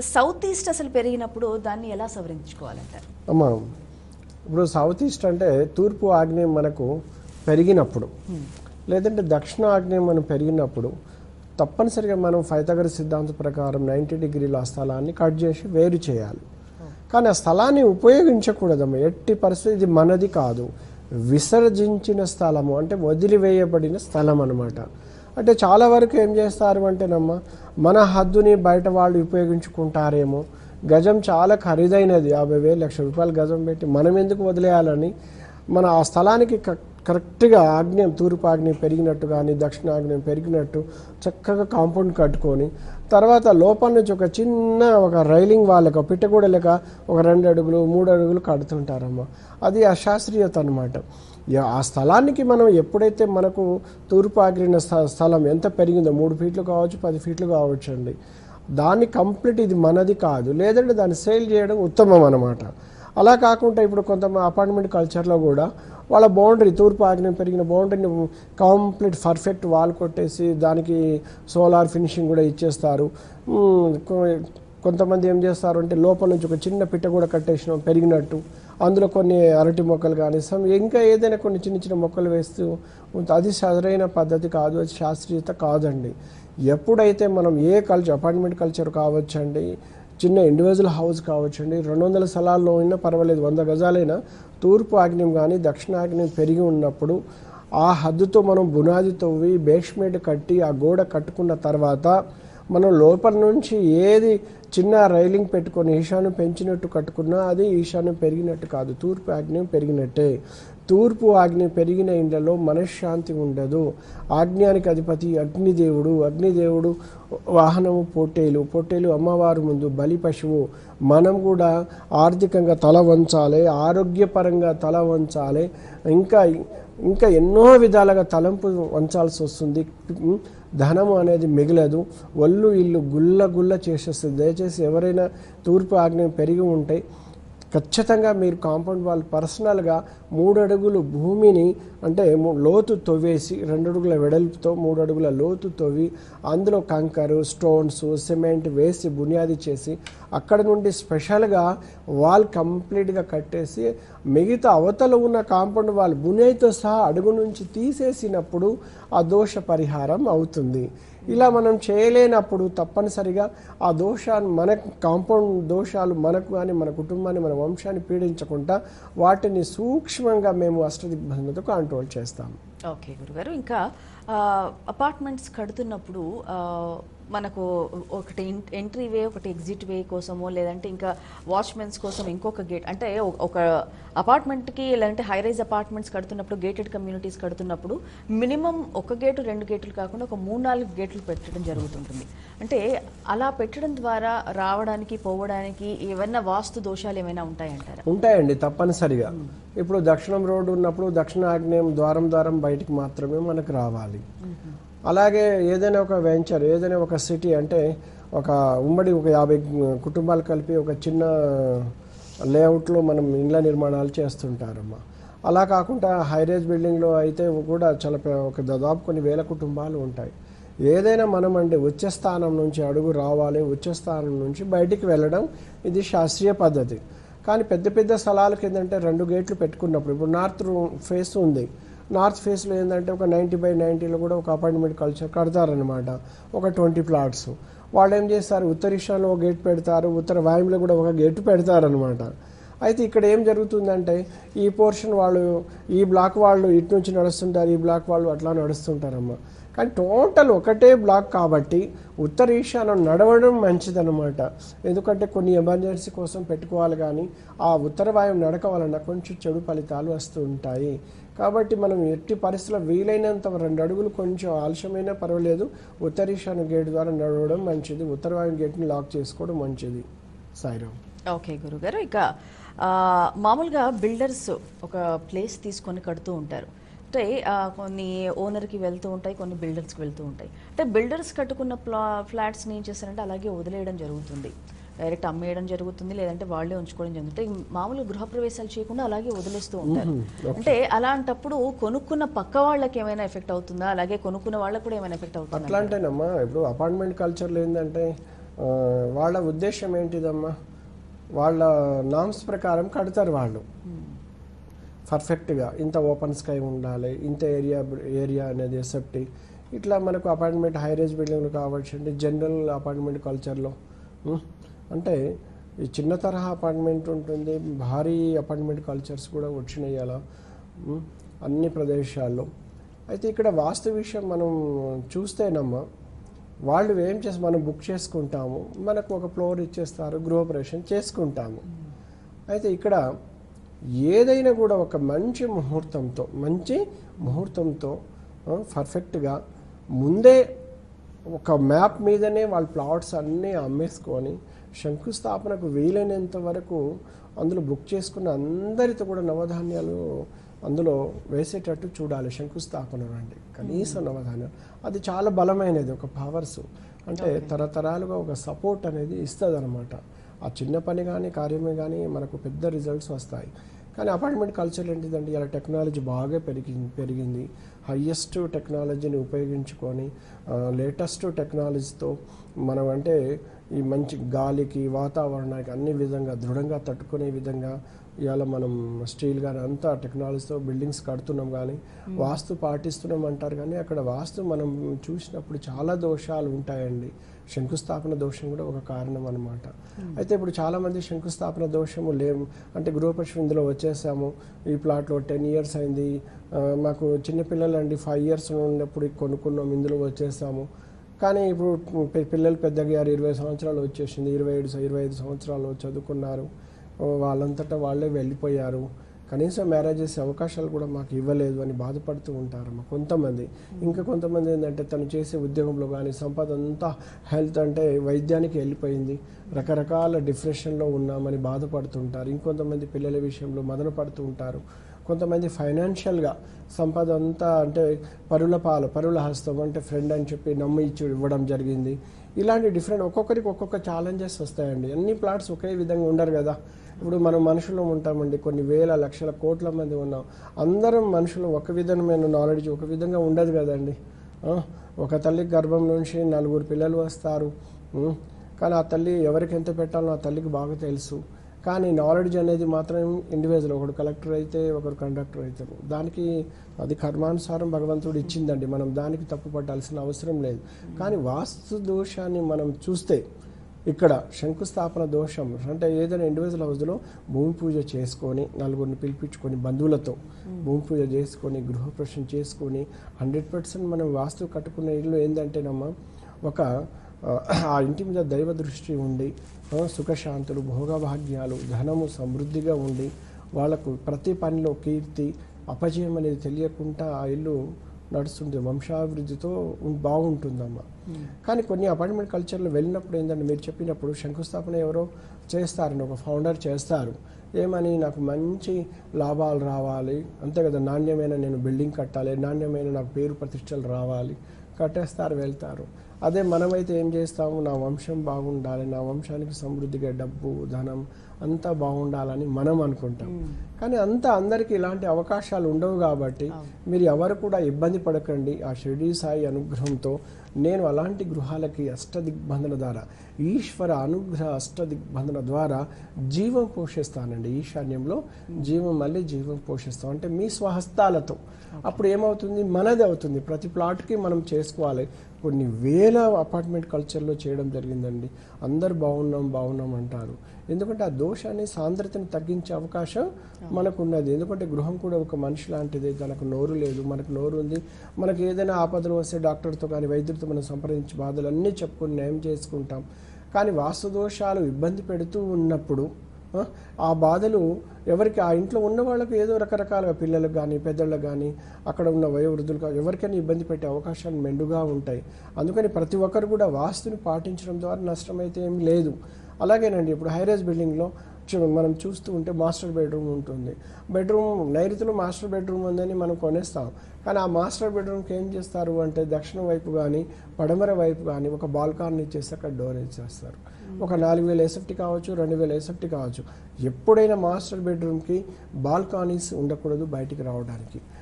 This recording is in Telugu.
సౌత్ ఈస్ట్ అసలు పెరిగినప్పుడు దాన్ని ఎలా సవరించుకోవాలంటారు? అమ్మా ఇప్పుడు సౌత్ ఈస్ట్ అంటే తూర్పు ఆగ్నేయం మనకు పెరిగినప్పుడు లేదంటే దక్షిణ ఆగ్నేయం మనం పెరిగినప్పుడు తప్పనిసరిగా మనం ఫైతగర్ సిద్ధాంతం ప్రకారం నైంటీ డిగ్రీల ఆ స్థలాన్ని కట్ చేసి వేరు చేయాలి. కానీ ఆ స్థలాన్ని ఉపయోగించకూడదమ్మా. ఎట్టి పరిస్థితి ఇది మనది కాదు. విసర్జించిన స్థలము అంటే వదిలివేయబడిన స్థలం అన్నమాట. అంటే చాలా వరకు ఏం చేస్తారు అంటేనమ్మా మన హద్దుని బయట వాళ్ళు ఉపయోగించుకుంటారేమో. గజం చాలా ఖరీదైనది యాభై వేలు లక్ష రూపాయలు గజం పెట్టి మనం ఎందుకు వదిలేయాలని మన ఆ స్థలానికి కరెక్ట్గా ఆగ్నేయం తూర్పు ఆగ్నేయం పెరిగినట్టు కానీ దక్షిణ ఆగ్నేయం పెరిగినట్టు చక్కగా కాంపౌండ్ కట్టుకొని తర్వాత లోపల నుంచి ఒక చిన్న ఒక రైలింగ్ వాళ్ళక పిట్టగూడ ఒక రెండు అడుగులు మూడు అడుగులు కడుతుంటారమ్మ. అది అశాస్త్రీయత అనమాట ఆ స్థలానికి మనం ఎప్పుడైతే మనకు తూర్పు ఆగ్రిన స్థలం ఎంత పెరిగిందో మూడు ఫీట్లు కావచ్చు పది ఫీట్లు కావచ్చు అండి దాన్ని కంప్లీట్ ఇది మనది కాదు. లేదంటే దాన్ని సేల్ చేయడం ఉత్తమం అన్నమాట. అలా కాకుండా ఇప్పుడు కొంత అపార్ట్మెంట్ కల్చర్లో కూడా వాళ్ళ బౌండరీ తూర్పు ఆగ్నేయం పెరిగిన బౌండరీని కంప్లీట్ పర్ఫెక్ట్ వాల్ కొట్టేసి దానికి సోలార్ ఫినిషింగ్ కూడా ఇచ్చేస్తారు. కొంతమంది ఏం చేస్తారు అంటే లోపల నుంచి ఒక చిన్న పిట్ట కూడా కట్టేసిన పెరిగినట్టు. అందులో కొన్ని అరటి మొక్కలు కానీ సమ్ ఇంకా ఏదైనా కొన్ని చిన్న చిన్న మొక్కలు వేస్తూ అది సరైన పద్ధతి కాదు అది శాస్త్రీయత కాదండి. ఎప్పుడైతే మనం ఏ కల్చర్ అపార్ట్మెంట్ కల్చర్ కావచ్చండి చిన్న ఇండివిజువల్ హౌస్ కావచ్చండి. రెండు వందల స్థలాల్లో అయినా పర్వాలేదు. వంద గజాలైనా తూర్పు ఆగ్నేయం కానీ దక్షిణాగ్నేయం పెరిగి ఉన్నప్పుడు ఆ హద్దుతో మనం బునాది తవ్వి బేస్మెంట్ కట్టి ఆ గోడ కట్టుకున్న తర్వాత మనం లోపల నుంచి ఏది చిన్న రైలింగ్ పెట్టుకొని ఈశాన్యం పెంచినట్టు కట్టుకున్నా అది ఈశాన్యం పెరిగినట్టు కాదు. తూర్పు ఆగ్నేయం పెరిగినట్టే. తూర్పు ఆజ్ఞ పెరిగిన ఇండ్లలో మనశ్శాంతి ఉండదు. ఆజ్ఞానికి అధిపతి అగ్నిదేవుడు. అగ్నిదేవుడు వాహనము పొట్టేలు. పొట్టేలు అమ్మవారు ముందు బలి పశువు. మనం కూడా ఆర్థికంగా తల వంచాలి ఆరోగ్యపరంగా తల వంచాలి. ఇంకా ఇంకా ఎన్నో విధాలుగా తలంపు వంచాల్సి వస్తుంది. ధనము అనేది మిగలదు. ఒళ్ళు ఇల్లు గుల్ల గుల్ల చేసేస్తుంది. దయచేసి ఎవరైనా తూర్పు ఆజ్ఞ పెరిగి ఉంటే ఖచ్చితంగా మీరు కాంపౌండ్ వాల్ పర్సనల్గా మూడు అడుగులు భూమిని అంటే లోతు తవ్వేసి రెండు అడుగుల వెడల్పుతో మూడు అడుగుల లోతు తవ్వి అందులో కంకరు స్టోన్స్ సిమెంట్ వేసి బునియాది చేసి అక్కడ నుండి స్పెషల్గా వాల్ కంప్లీట్గా కట్టేసి మిగతా అవతల ఉన్న కాంపౌండ్ వాల్ బునియాదితో సహా అడుగు నుంచి తీసేసినప్పుడు ఆ దోష పరిహారం అవుతుంది. ఇలా మనం చేయలేనప్పుడు తప్పనిసరిగా ఆ దోషాన్ని మన కాంపౌండ్ దోషాలు మనకు కానీ మన కుటుంబాన్ని మన వంశాన్ని పీడించకుండా వాటిని సూక్ష్మంగా మేము అష్టదిగ్బంధతో కంట్రోల్ చేస్తాం ఓకే గురుగారు. ఇంకా అపార్ట్మెంట్స్ కడుతున్నప్పుడు మనకు ఒకటి ఎంట్రీ వే ఒకటి ఎగ్జిట్ వే కోసమో లేదంటే ఇంకా వాచ్మెన్స్ కోసం ఇంకొక గేట్ అంటే ఒక- అపార్ట్మెంట్కి లేదంటే హై రైజ్ అపార్ట్మెంట్స్ కడుతున్నప్పుడు గేటెడ్ కమ్యూనిటీస్ కడుతున్నప్పుడు మినిమం ఒక గేటు రెండు గేట్లు కాకుండా ఒక మూడు నాలుగు గేట్లు పెట్టడం జరుగుతుంటుంది. అంటే అలా పెట్టడం ద్వారా రావడానికి పోవడానికి ఏమైనా వాస్తు దోషాలు ఏమైనా ఉంటాయంటారా? ఉంటాయండి తప్పనిసరిగా. ఇప్పుడు దక్షిణం రోడ్డు ఉన్నప్పుడు దక్షిణ ఆగ్నేయం ద్వారం ద్వారం బయటికి మాత్రమే మనకు రావాలి. అలాగే ఏదైనా ఒక వెంచర్ ఏదైనా ఒక సిటీ అంటే ఒక ఉమ్మడి ఒక యాభై కుటుంబాలు కలిపి ఒక చిన్న లేఅవుట్లో మనం ఇండ్ల నిర్మాణాలు చేస్తుంటారమ్మా. అలా కాకుండా హైరేజ్ బిల్డింగ్లో అయితే కూడా చాలా ఒక దాదాపు కొన్ని వేల కుటుంబాలు ఉంటాయి. ఏదైనా మనం అంటే ఉచ్చ స్థానం నుంచి అడుగు రావాలి ఉచ్చ స్థానం నుంచి బయటికి వెళ్ళడం ఇది శాస్త్రీయ పద్ధతి. కానీ పెద్ద పెద్ద స్థలాలకు ఏంటంటే రెండు గేట్లు పెట్టుకున్నప్పుడు ఇప్పుడు నార్త్ రూమ్ ఫేస్ ఉంది. నార్త్ ఫేస్లో ఏంటంటే ఒక నైంటీ బై నైంటీలో కూడా ఒక అపార్ట్మెంట్ కల్చర్ కడతారనమాట ఒక ట్వంటీ ప్లాట్స్. వాళ్ళు ఏం చేస్తారు? ఉత్తర ఈశాన్యంలో ఒక గేట్ పెడతారు. ఉత్తర వాయువులో కూడా ఒక గేట్ పెడతారనమాట అయితే ఇక్కడ ఏం జరుగుతుందంటే ఈ పోర్షన్ వాళ్ళు ఈ బ్లాక్ వాళ్ళు ఇటు నుంచి నడుస్తుంటారు ఈ బ్లాక్ వాళ్ళు అట్లా నడుస్తుంటారమ్మా. కానీ టోటల్ ఒకటే బ్లాక్ కాబట్టి ఉత్తర ఈశాన్యం నడవడం మంచిదన్నమాట. ఎందుకంటే కొన్ని ఎమర్జెన్సీ కోసం పెట్టుకోవాలి కానీ ఆ ఉత్తర వాయువు నడక వలన కొంచెం చెడు ఫలితాలు వస్తూ ఉంటాయి. కాబట్టి మనం ఎట్టి పరిస్థితుల్లో వీలైనంత రెండు అడుగులు కొంచెం ఆలస్యమైనా పర్వాలేదు. ఉత్తర ఈశాన్య గేట్ ద్వారా నడవడం మంచిది. ఉత్తర వాయువు గేట్ని లాక్ చేసుకోవడం మంచిది. సాయిరామ్. ఓకే గురుగారు. ఇక మామూలుగా బిల్డర్స్ ఒక ప్లేస్ తీసుకొని కడుతూ ఉంటారు. అంటే కొన్ని ఓనర్కి వెళ్తూ ఉంటాయి కొన్ని బిల్డర్స్కి వెళ్తూ ఉంటాయి. అంటే బిల్డర్స్ కట్టుకున్న ప్లా ఫ్లాట్స్ని ఏం చేస్తారంటే అలాగే వదిలేయడం జరుగుతుంది. డైరెక్ట్ అమ్మేయడం జరుగుతుంది లేదంటే వాళ్ళే ఉంచుకోవడం జరుగుతుంది. మామూలు గృహప్రవేశాలు చేయకుండా అలాగే వదిలేస్తూ ఉంటారు. అంటే అలాంటప్పుడు కొనుక్కున్న పక్క వాళ్ళకి ఏమైనా ఎఫెక్ట్ అవుతుందా? అలాగే కొనుక్కున్న వాళ్ళకి కూడా ఏమైనా ఎఫెక్ట్ అవుతుందా? అట్లా అంటేనమ్మా ఇప్పుడు అపార్ట్మెంట్ కల్చర్లో ఏంటంటే వాళ్ళ ఉద్దేశం ఏంటిదమ్మా? వాళ్ళ నామ్స్ ప్రకారం కడతారు వాళ్ళు. పర్ఫెక్ట్గా ఇంత ఓపెన్ స్కై ఉండాలి ఇంత ఏరియా ఏరియా అనేది సేఫ్టీ ఇట్లా మనకు అపార్ట్మెంట్ హై రేంజ్ బిల్డింగ్లు కావచ్చు అంటే జనరల్ అపార్ట్మెంట్ కల్చర్లో అంటే ఈ చిన్న తరహా అపార్ట్మెంట్ ఉంటుంది భారీ అపార్ట్మెంట్ కల్చర్స్ కూడా వచ్చినాయి అలా అన్ని ప్రదేశాల్లో. అయితే ఇక్కడ వాస్తు విషయం మనం చూస్తేనమ్మా వాళ్ళు ఏం చేసి మనం బుక్ చేసుకుంటాము మనకు ఒక ఫ్లోర్ ఇచ్చేస్తారు గృహప్రవేశం చేసుకుంటాము. అయితే ఇక్కడ ఏదైనా కూడా ఒక మంచి ముహూర్తంతో మంచి ముహూర్తంతో పర్ఫెక్ట్గా ముందే ఒక మ్యాప్ మీదనే వాళ్ళ ప్లాట్స్ అన్నీ అమ్మేసుకొని శంకుస్థాపనకు వీలైనంత వరకు అందులో బుక్ చేసుకున్న అందరితో కూడా నవధాన్యాలు అందులో వేసేటట్టు చూడాలి శంకుస్థాపన అంటే కనీసం నవధాన్యాలు. అది చాలా బలమైనది ఒక పవర్స్ అంటే తరతరాలుగా ఒక సపోర్ట్ అనేది ఇస్తుంది అనమాట ఆ చిన్న పని కానీ కార్యమే కానీ మనకు పెద్ద రిజల్ట్స్ వస్తాయి. కానీ అపార్ట్మెంట్ కల్చర్ ఏంటిదంటే ఇలా టెక్నాలజీ బాగా పెరిగింది పెరిగింది. హయ్యెస్ట్ టెక్నాలజీని ఉపయోగించుకొని లేటెస్ట్ టెక్నాలజీతో మనం అంటే ఈ మంచి గాలికి వాతావరణానికి అన్ని విధంగా దృఢంగా తట్టుకునే విధంగా ఇవాళ మనం స్టీల్ కానీ అంతా టెక్నాలజీతో బిల్డింగ్స్ కడుతున్నాం కానీ వాస్తు పాటిస్తున్నాం అంటారు కానీ అక్కడ వాస్తు మనం చూసినప్పుడు చాలా దోషాలు ఉంటాయండి. శంకుస్థాపన దోషం కూడా ఒక కారణం అన్నమాట. అయితే ఇప్పుడు చాలా మంది శంకుస్థాపన దోషము లేవు. అంటే గృహపక్షం ఇందులో వచ్చేసాము. ఈ ప్లాట్లో టెన్ ఇయర్స్ అయింది. మాకు చిన్నపిల్లలు అండి ఫైవ్ ఇయర్స్ ఉన్నప్పుడు కొనుక్కున్నాం. ఇందులో వచ్చేసాము. కానీ ఇప్పుడు పిల్లలు పెద్దగా ఇరవై సంవత్సరాలు వచ్చేసింది. ఇరవై ఏడు ఇరవై ఐదు సంవత్సరాలు చదువుకున్నారు. వాళ్ళంతటా వాళ్ళే వెళ్ళిపోయారు. కనీసం మ్యారేజ్ చేసే అవకాశాలు కూడా మాకు ఇవ్వలేదు అని బాధపడుతూ ఉంటారమ్మా కొంతమంది. ఇంకా కొంతమంది ఏంటంటే తను చేసే ఉద్యోగంలో కానీ సంపద అంతా హెల్త్ అంటే వైద్యానికి వెళ్ళిపోయింది. రకరకాల డిప్రెషన్లో ఉన్నామని బాధపడుతుంటారు ఇంకొంతమంది పిల్లల విషయంలో మదన పడుతూ ఉంటారు. కొంతమంది ఫైనాన్షియల్గా సంపద అంతా అంటే పరుల పాలు పరుల హస్తం అంటే ఫ్రెండ్ అని చెప్పి నమ్మి ఇచ్చి ఇవ్వడం జరిగింది. ఇలాంటి డిఫరెంట్ ఒక్కొక్కరికి ఒక్కొక్క ఛాలెంజెస్ వస్తాయండి. అన్ని ప్లాట్స్ ఒకే విధంగా ఉండరు కదా. ఇప్పుడు మనం మనుషులు ఉంటామండి. కొన్ని వేల లక్షల కోట్ల మంది ఉన్నాం. అందరం మనుషులు ఒక విధమైన నాలెడ్జ్ ఒక విధంగా ఉండదు కదండి. ఒక తల్లి గర్భం నుంచి నలుగురు పిల్లలు వస్తారు. కానీ ఆ తల్లి ఎవరికి ఎంత పెట్టాలో ఆ తల్లికి బాగా తెలుసు. కానీ నాలెడ్జ్ అనేది మాత్రం ఇండివిజువల్ ఒకడు కలెక్టర్ అయితే ఒకరు కండక్టర్ అవుతారు దానికి అది కర్మానుసారం భగవంతుడు ఇచ్చిందండి. మనం దానికి తప్పు పట్టాల్సిన అవసరం లేదు. కానీ వాస్తు దోషాన్ని మనం చూస్తే ఇక్కడ శంకుస్థాపన దోషం అంటే ఏదైనా ఇండివిజువల్ హౌస్లో భూమి పూజ చేసుకొని నలుగురిని పిలిపించుకొని బంధువులతో భూమి పూజ చేసుకొని గృహప్రవేశం చేసుకొని హండ్రెడ్ పర్సెంట్ మనం వాస్తు కట్టుకున్న ఇల్లు ఏంటంటేనమ్మా ఒక ఆ, ఇంటి మీద దైవ దృష్టి ఉండి సుఖశాంతులు భోగభాగ్యాలు ధనము సమృద్ధిగా ఉండి వాళ్ళకు ప్రతి పనిలో కీర్తి అపజయం అనేది తెలియకుండా ఆ ఇల్లు నడుస్తుంది వంశాభివృద్ధితో బాగుంటుందమ్మా. కానీ కొన్ని అపార్ట్మెంట్ కల్చర్లో వెళ్ళినప్పుడు ఏంటంటే మీరు చెప్పినప్పుడు శంకుస్థాపన ఎవరో చేస్తారండి ఒక ఫౌండర్ చేస్తారు. ఏమని నాకు మంచి లాభాలు రావాలి అంతే కదా నాణ్యమైన నేను బిల్డింగ్ కట్టాలి నాణ్యమైన నాకు పేరు ప్రతిష్టలు రావాలి కట్టేస్తారు వెళ్తారు. అదే మనమైతే ఏం చేస్తాము? నా వంశం బాగుండాలి నా వంశానికి సమృద్ధిగా డబ్బు ధనం అంతా బాగుండాలని మనం అనుకుంటాం. కానీ అంతా అందరికీ ఇలాంటి అవకాశాలు ఉండవు కాబట్టి మీరు ఎవరు కూడా ఇబ్బంది పడకండి. ఆ షిరిడి సాయి అనుగ్రహంతో నేను అలాంటి గృహాలకి అష్టదిగ్బంధన ద్వారా ఈశ్వర అనుగ్రహ అష్టదిగ్బంధన ద్వారా జీవం పోషిస్తానండి. ఈశాన్యంలో జీవం మళ్ళీ జీవం పోషిస్తాం. అంటే మీ స్వహస్తాలతో. అప్పుడు ఏమవుతుంది? మనది అవుతుంది. ప్రతి ప్లాట్కి మనం చేసుకోవాలి. కొన్ని వేల అపార్ట్మెంట్ కల్చర్లో చేయడం జరిగిందండి. అందరు బాగున్నాం బాగున్నాం అంటారు. ఎందుకంటే ఆ దోషాన్ని సాంద్రతని తగ్గించే అవకాశం మనకు ఉన్నది ఎందుకంటే గృహం కూడా ఒక మనిషి లాంటిది. తనకు నోరు లేదు మనకు నోరు ఉంది. మనకు ఏదైనా ఆపదలు వస్తే డాక్టర్తో కానీ వైద్యుడితో మనం సంప్రదించి బాధలు అన్నీ చెప్పుకొని నయం చేసుకుంటాం. కానీ వాస్తు దోషాలు ఇబ్బంది పెడుతూ ఉన్నప్పుడు ఆ, బాధలు ఎవరికి ఆ ఇంట్లో ఉన్న వాళ్ళకి ఏదో రకరకాలుగా పిల్లలకు కానీ పెద్దలకు కానీ అక్కడ ఉన్న వయోవృద్ధులకు కానీ ఎవరికైనా ఇబ్బంది పెట్టే అవకాశాలు మెండుగా ఉంటాయి. అందుకని ప్రతి ఒక్కరు కూడా వాస్తుని పాటించడం ద్వారా నష్టం అయితే ఏం లేదు. అలాగేనండి ఇప్పుడు హైరేజ్ బిల్డింగ్లో మనం చూస్తూ ఉంటే మాస్టర్ బెడ్రూమ్ ఉంటుంది. బెడ్రూమ్ నైరుతిలో మాస్టర్ బెడ్రూమ్ ఉందని మనం కొనేస్తాం. కానీ ఆ మాస్టర్ బెడ్రూమ్కి ఏం చేస్తారు అంటే దక్షిణ వైపు కానీ పడమర వైపు కానీ ఒక బాల్కాన్ని ఇచ్చేసి అక్కడ డోర్ ఇచ్చేస్తారు ఒక నాలుగు వేల ఎస్ఎఫ్టీ కావచ్చు రెండు వేల ఎస్ఎఫ్టీ కావచ్చు. ఎప్పుడైనా మాస్టర్ బెడ్రూమ్కి బాల్కానీస్ ఉండకూడదు బయటికి రావడానికి.